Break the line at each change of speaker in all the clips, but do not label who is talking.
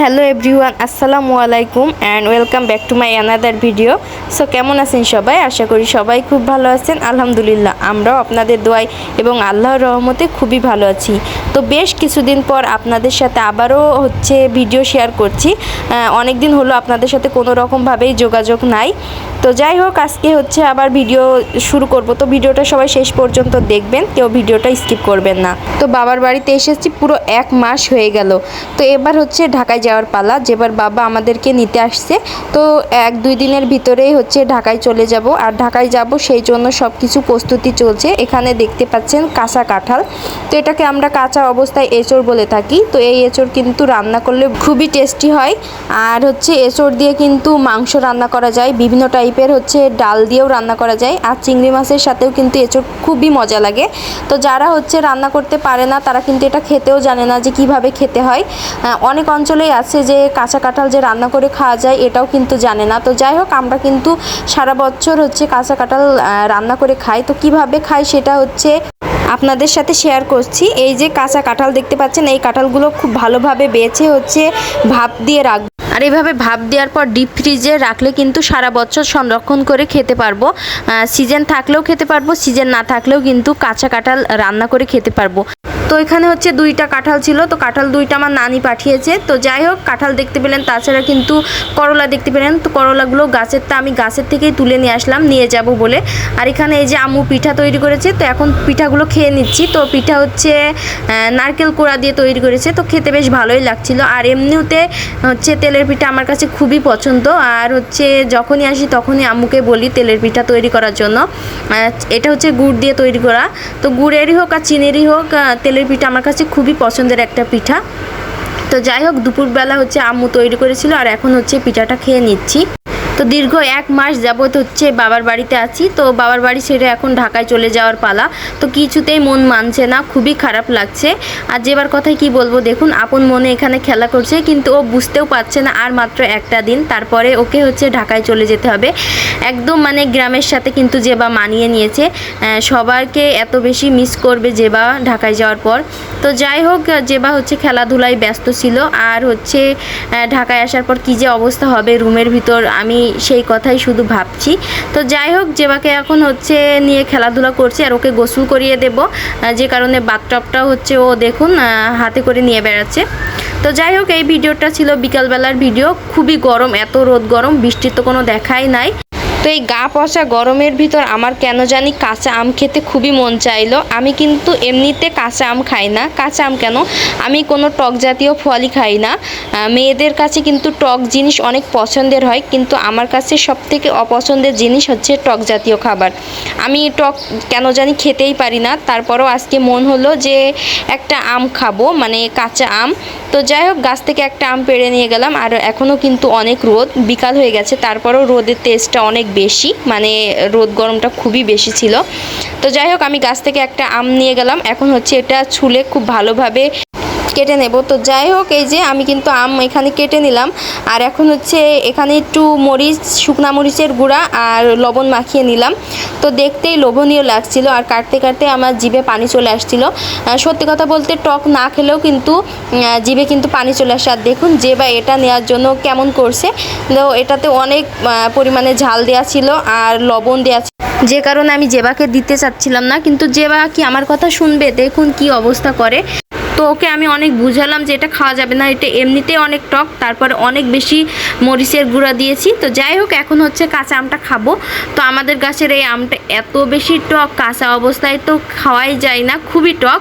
Hello everyone, আসসালামু আলাইকুম and welcome back to my another video so কেমন আছেন সবাই? আশা করি সবাই খুব ভালো আছেন। আলহামদুলিল্লাহ, আমরাও আপনাদের দোয়াই এবং আল্লাহর রহমতে খুবই ভালো আছি। তো, বেশ কিছুদিন পর আপনাদের সাথে আবারও হচ্ছে ভিডিও শেয়ার করছি। অনেক দিন হলো আপনাদের সাথে কোনো রকমভাবেই যোগাযোগ নাই। তো, যাই হোক, আজকে হচ্ছে আবার ভিডিও শুরু করব। তো ভিডিওটা সবাই শেষ পর্যন্ত দেখবেন, কেউ ভিডিওটা স্কিপ করবেন না। তো, বাবার বাড়িতে এসেছি, পুরো এক মাস হয়ে গেল। তো, এবার হচ্ছে ঢাকায় যাওয়ার পালা, যেবার বাবা আমাদেরকে নিতে আসছে। তো এক, দুই দিনের ভিতরেই হচ্ছে ঢাকায় চলে যাব। আর ঢাকায় যাব, সেই জন্য সব কিছু প্রস্তুতি চলছে। এখানে দেখতে পাচ্ছেন কাঁচা কাঁঠাল। তো এটাকে আমরা কাঁচা অবস্থায় এঁচড় বলে থাকি। তো এই এঁচড় কিন্তু রান্না করলে খুবই টেস্টি হয়। আর হচ্ছে এঁচড় দিয়ে কিন্তু মাংস রান্না করা যায়। বিভিন্ন টাইপের হচ্ছে ডাল দিয়েও রান্না করা যায়। আর চিংড়ি মাছের সাথেও কিন্তু এঁচড় খুবই মজা লাগে। তো যারা হচ্ছে রান্না করতে পারে না, তারা কিন্তু এটা খেতেও জানে না যে কীভাবে খেতে হয়। অনেক অঞ্চলেই আছে যে কাঁচা কাঁঠাল যে রান্না করে খাওয়া যায়, এটাও কিন্তু জানে না। তো যাই হোক, আমরা কিন্তু সারা বছর হচ্ছে কাঁচা কাঁঠাল রান্না করে খাই। তো কীভাবে খাই সেটা হচ্ছে আপনাদের সাথে শেয়ার করছি। এই যে কাঁচা কাঁঠাল দেখতে পাচ্ছেন, এই কাঁঠালগুলো খুব ভালোভাবে বেছে হচ্ছে ভাপ দিয়ে রাখব আর এইভাবে ভাপ দেওয়ার পর ডিপ ফ্রিজে রাখলে কিন্তু সারা বছর সংরক্ষণ করে খেতে পারব। সিজন থাকলেও খেতে পারব সিজন না থাকলেও কিন্তু কাঁচা কাঁঠাল রান্না করে খেতে পারব। তো এখানে হচ্ছে দুইটা কাঁঠাল ছিল তো কাঁঠাল দুইটা আমার নানি পাঠিয়েছে। তো যাই হোক কাঁঠাল দেখতে পেলেন তাছাড়া কিন্তু করলা দেখতে পেলেন। তো করলাগুলো গাছের তা আমি গাছের থেকেই তুলে নিয়ে আসলাম নিয়ে যাব বলে। আর এখানে এই যে আম্মু পিঠা তৈরি করেছে তো এখন পিঠাগুলো খেয়ে নিচ্ছি। তো পিঠা হচ্ছে নারকেল কোড়া দিয়ে তৈরি করেছে তো খেতে বেশ ভালোই লাগছিল। আর এমনিতে হচ্ছে তেলের পিঠা আমার কাছে খুবই পছন্দ। আর হচ্ছে যখনই আসি তখনই আম্মুকে বলি তেলের পিঠা তৈরি করার জন্য। এটা হচ্ছে গুড় দিয়ে তৈরি করা। তো গুড়েরই হোক আর চিনেরই হোক আহ, পিঠা আমার কাছে খুবই পছন্দের একটা পিঠা। তো যাই হোক, দুপুরবেলা হচ্ছে আম্মু তৈরি করেছিল আর এখন হচ্ছে পিঠাটা খেয়ে নিচ্ছি। তো দীর্ঘ এক মাস যাবত হচ্ছে বাবার বাড়িতে আছি। তো বাবার বাড়ি ছেড়ে এখন ঢাকায় চলে যাওয়ার পালা। তো কিছুতেই মন মানছে না, খুবই খারাপ লাগছে। আর যেবার কথায় কি বলব, দেখুন, আপন মনে এখানে খেলা করছে, কিন্তু ও বুঝতেও পারছে না আর মাত্র একটা দিন। তারপরে ওকে হচ্ছে ঢাকায় চলে যেতে হবে। একদম মানে গ্রামের সাথে কিন্তু জেবা মানিয়ে নিয়েছে। সবাইকে এত বেশি মিস করবে জেবা ঢাকায় যাওয়ার পর। তো যাই হোক জেবা হচ্ছে খেলাধুলায় ব্যস্ত ছিল। আর হচ্ছে ঢাকায় আসার পর কী যে অবস্থা হবে, রুমের ভিতর আমি সেই কথাই শুধু ভাবছি। তো যাই হোক, জেবাকে এখন হচ্ছে নিয়ে খেলাধুলা করছে আর ওকে গোসল করিয়ে দেব। যে কারণে বাথটপটা হচ্ছে ও দেখুন হাতে করে নিয়ে বেড়াচ্ছে। তো যাই হোক, এই ভিডিওটা ছিল বিকালবেলার ভিডিও। খুবই গরম, এত রোদ গরম, বৃষ্টির তো কোনো দেখাই নাই। তো এই গা পচা গরমের ভিতর আমার কেন জানি কাঁচা আম খেতে খুবই মন চাইলো। আমি কিন্তু এমনিতে কাঁচা আম খাই না। কাঁচা আম কেন? আমি কোনো টক জাতীয় ফলই খাই না। মেয়েদের কাছে কিন্তু টক জিনিস অনেক পছন্দের হয়, কিন্তু আমার কাছে সব থেকে অপছন্দের জিনিস হচ্ছে টক জাতীয় খাবার। আমি টক কেন জানি খেতেই পারি না। তারপরও আজকে মন হলো যে একটা আম খাব মানে কাঁচা আম। তো যাই হোক, গাছ থেকে একটা আম পেড়ে নিয়ে গেলাম। আর এখনও কিন্তু অনেক রোদ। বিকাল হয়ে গেছে। তারপরও রোদের তেজটা অনেক বেশি মানে রোদ গরমটা খুবই বেশি ছিল। তো যাই হোক, আমি গাছ থেকে একটা আম নিয়ে গেলাম। এখন হচ্ছে এটা ছুলে খুব ভালোভাবে কেটে নেব। তো যাই হোক, এই যে আমি কিন্তু আম এখানে কেটে নিলাম। আর এখন হচ্ছে এখানে একটু মরিচ, শুকনা মরিচের গুঁড়া আর লবণ মাখিয়ে নিলাম। তো দেখতেই লোভনীয় লাগছিল আর কাটতে কাটতে আমার জিভে পানি চলে আসছিল। সত্যি কথা বলতে টক না খেলেও কিন্তু জিভে কিন্তু পানি চলে আসে। আর দেখুন যে বা এটা নেওয়ার জন্য কেমন করছে। তো এটাতে অনেক পরিমাণে ঝাল দেওয়া ছিল আর লবণ দেওয়া যে কারণে আমি জেবাকে দিতে চাচ্ছিলাম না, কিন্তু জেবা কি আমার কথা শুনবে, দেখুন কি অবস্থা করে। তো ওকে আমি অনেক বুঝালাম যে এটা খাওয়া যাবে না, এটা এমনিতেই অনেক টক, তারপরে অনেক বেশি মরিচের গুঁড়া দিয়েছি। তো যাই হোক, এখন হচ্ছে কাঁচা আমটা খাব। তো আমাদের গাছের এই আমটা এত বেশি টক, কাঁচা অবস্থায় তো খাওয়াই যায় না, খুবই টক।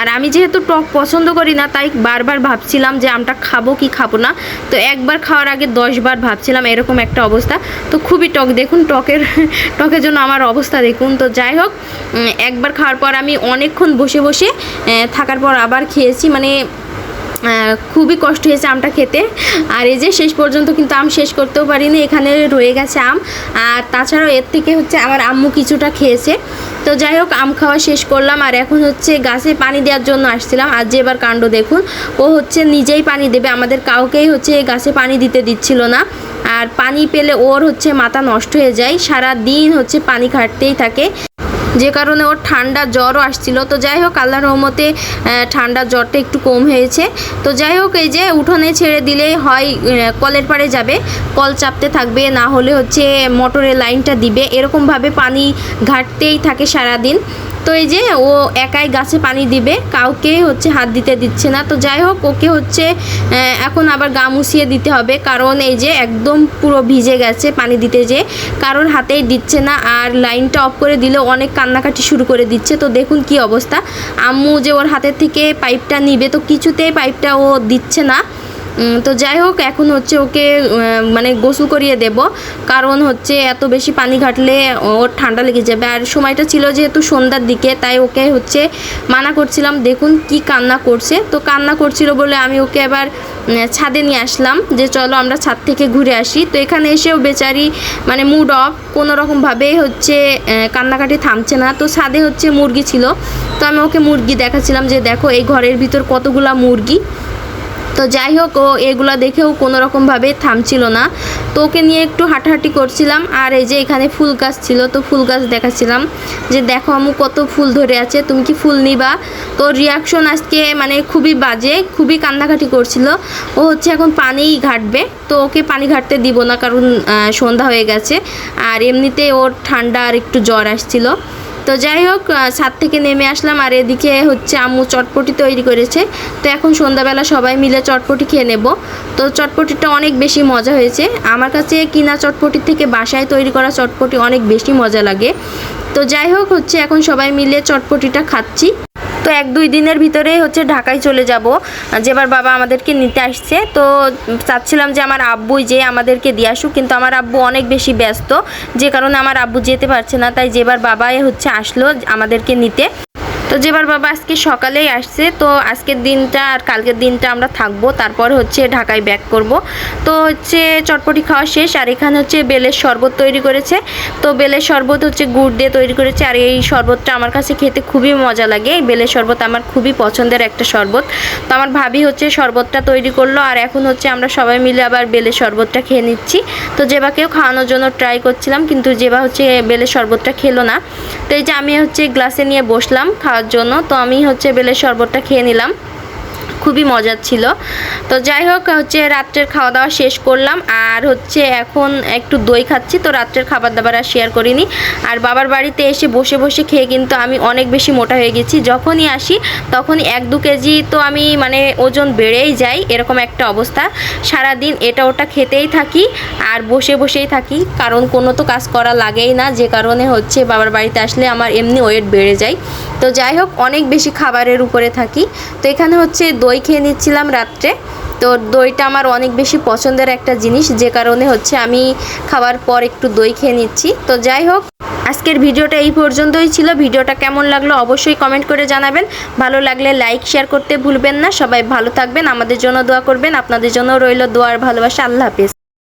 আর আমি যেহেতু টক পছন্দ করি না, তাই বারবার ভাবছিলাম যে আমটা খাব কি খাব না। তো একবার খাওয়ার আগে দশবার ভাবছিলাম এরকম একটা অবস্থা। তো খুবই টক, দেখুন টকের টকের জন্য আমার অবস্থা দেখুন। তো যাই হোক একবার খাওয়ার পর আমি অনেকক্ষণ বসে বসে থাকার পর আবার খেয়েছি। মানে খুবই কষ্ট হয়েছে আমটা খেতে। আর এই যে শেষ পর্যন্ত কিন্তু আম শেষ করতেও পারিনি, এখানে রয়ে গেছে আম। আর তাছাড়াও এর থেকে হচ্ছে আমার আম্মু কিছুটা খেয়েছে। তো যাই হোক, আম খাওয়া শেষ করলাম, আর এখন হচ্ছে গাছে পানি দেওয়ার জন্য আসছিলাম। আর যে এবার কাণ্ড দেখুন, ও হচ্ছে নিজেই পানি দেবে, আমাদের কাউকেই হচ্ছে গাছে পানি দিতে দিচ্ছিল না। আর পানি পেলে ওর হচ্ছে মাথা নষ্ট হয়ে যায় সারা দিন হচ্ছে পানি ঘাটতেই থাকে। যে কারণে ওর ঠান্ডা জ্বরও আসছিল। তো যাই হোক, আল্লাহর রহমতে ঠান্ডা জ্বরটা একটু কম হয়েছে। তো যাই হোক, এই যে উঠোনে ছেড়ে দিলে হয় কলের পাড়ে যাবে, কল চাপতে থাকবে, না হলে হচ্ছে মোটরের লাইনটা দিবে। এরকমভাবে পানি ঘাটতেই থাকে সারাদিন। তো এই যে ও একাই গাছে পানি দিবে, কাউকে হচ্ছে হাত দিতে দিচ্ছে না। তো যাই হোক, ওকে হচ্ছে এখন আবার গা মুছিয়ে দিতে হবে। কারণ এই যে একদম পুরো ভিজে গেছে পানি দিতে যে, কারোর হাতেই দিচ্ছে না। আর লাইনটা অফ করে দিলে অনেক কান্নাকাটি শুরু করে দিচ্ছে। তো দেখুন কি অবস্থা। আম্মু যে ওর হাতের থেকে পাইপটা নিবে, তো কিছুতেই পাইপটা ও দিচ্ছে না। তো যাই হোক এখন হচ্ছে ওকে মানে গোসল করিয়ে দেব। কারণ হচ্ছে এত বেশি পানি ঘাটলে ওর ঠান্ডা লেগে যাবে। আর সময়টা ছিল যেহেতু সন্ধ্যার দিকে তাই ওকে হচ্ছে মানা করছিলাম দেখুন কি কান্না করছে। তো কান্না করছিল বলে আমি ওকে উম, ছাদে নিয়ে আসলাম যে চলো আমরা ছাদ থেকে ঘুরে আসি। তো এখানে এসেও বেচারি মানে মুড অফ কোনো রকমভাবেই হচ্ছে কান্নাকাটি থামছে না। তো ছাদে হচ্ছে মুরগি ছিল। তো আমি ওকে মুরগি দেখাচ্ছিলাম যে দেখো এই ঘরের ভিতর কতগুলা মুরগি। তো যাই হোক, ও এগুলো দেখেও কোনো রকমভাবে থামছিল না। তো ওকে নিয়ে একটু হাঁটাহাঁটি করছিলাম, আর এই যে এখানে ফুল গাছ ছিল, তো ফুল গাছ দেখাচ্ছিলাম যে, দেখো আমু কত ফুল ধরে আছে, তুমি কি ফুল নিবা? তো রিয়াকশন আজকে মানে খুবই বাজে, খুবই কান্নাকাটি করছিল। ও হচ্ছে এখন পানিই ঘাটবে, তো ওকে পানি ঘাটতে দিব না, কারণ সন্ধ্যা হয়ে গেছে। আর এমনিতে ওর ঠান্ডা আর একটু জ্বর আসছিল। তো যাই হোক ছাদ থেকে নেমে আসলাম আর এদিকে হচ্ছে আম্মু চটপটি তৈরি করেছে। তো এখন সন্ধ্যাবেলা সবাই মিলে চটপটি খেয়ে নেব। তো চটপটিটা অনেক বেশি মজা হয়েছে। আমার কাছে কিনা চটপটির থেকে বাসায় তৈরি করা চটপটি অনেক বেশি মজা লাগে। তো যাই হোক, হচ্ছে এখন সবাই মিলে চটপটিটা খাচ্ছি। তো এক দুই দিনের ভিতরে হচ্ছে ঢাকায় চলে যাব। যেবার বাবা আমাদেরকে নিতে আসছে। তো চাচ্ছিলাম যে আমার আব্বুই যে আমাদেরকে দিয়ে আসুক, কিন্তু আমার আব্বু অনেক বেশি ব্যস্ত। যে কারণে আমার আব্বু যেতে পারছে না, তাই যেবার বাবাই হচ্ছে আসলো আমাদেরকে নিতে। তো যেবার বাবা আজকে সকালেই আসছে, তো আজকের দিনটা আর কালকের দিনটা আমরা থাকব। তারপর হচ্ছে ঢাকায় ব্যাক করব। তো হচ্ছে চটপটি খাওয়া শেষ, আর এখানে হচ্ছে বেলের শরবত তৈরি করেছে। তো বেলের শরবত হচ্ছে গুড় দিয়ে তৈরি করেছে, আর এই শরবতটা আমার কাছে খেতে খুবই মজা লাগে। এই বেলের শরবত আমার খুবই পছন্দের একটা শরবত। তো আমার ভাবি হচ্ছে শরবতটা তৈরি করল, আর এখন হচ্ছে আমরা সবাই মিলে আবার বেলের শরবতটা খেয়ে নিচ্ছি। তো জেবাকেও খাওয়ানোর জন্য ট্রাই করছিলাম, কিন্তু জেবা হচ্ছে বেলের শরবতটা খেলো না। তো এই যে আমি হচ্ছে গ্লাসে নিয়ে বসলাম খাওয়ার জন্য। তো আমি হচ্ছে বেলের শরবতটা খেয়ে নিলাম। খুবই মজার ছিল। তো যাই হোক, হচ্ছে রাত্রের খাওয়া দাওয়া শেষ করলাম। আর হচ্ছে এখন একটু দই খাচ্ছি, তো রাত্রের খাবার দাবার আর শেয়ার করিনি। আর বাবার বাড়িতে এসে বসে বসে খেয়ে কিন্তু আমি অনেক বেশি মোটা হয়ে গেছি। যখনই আসি, তখনই এক দু কেজি তো আমি মানে ওজন বেড়েই যাই এরকম একটা অবস্থা। সারাদিন এটা ওটা খেতেই থাকি আর বসে, বসেই থাকি। কারণ কোনো তো কাজ করা লাগেই না, যে কারণে হচ্ছে বাবার বাড়িতে আসলে আমার এমনি ওয়েট বেড়ে যায়। তো যাই হোক, অনেক বেশি খাবারের উপরে থাকি। তো এখানে হচ্ছে দই খেয়ে নিচ্ছিলাম রাত্রে। তো দইটা আমার অনেক বেশি পছন্দের একটা জিনিস, যে কারণে হচ্ছে আমি খাবার পর একটু দই খেয়ে নিচ্ছি। তো যাই হোক, আজকের ভিডিওটা এই পর্যন্তই ছিল। ভিডিওটা কেমন লাগল অবশ্যই কমেন্ট করে জানাবেন। ভালো লাগলে লাইক, শেয়ার করতে ভুলবেন না। সবাই ভালো থাকবেন, আমাদের জন্য দোয়া করবেন। আপনাদের জন্য রইল দোয়ার ভালোবাসা। আল্লাহ হাফিজ।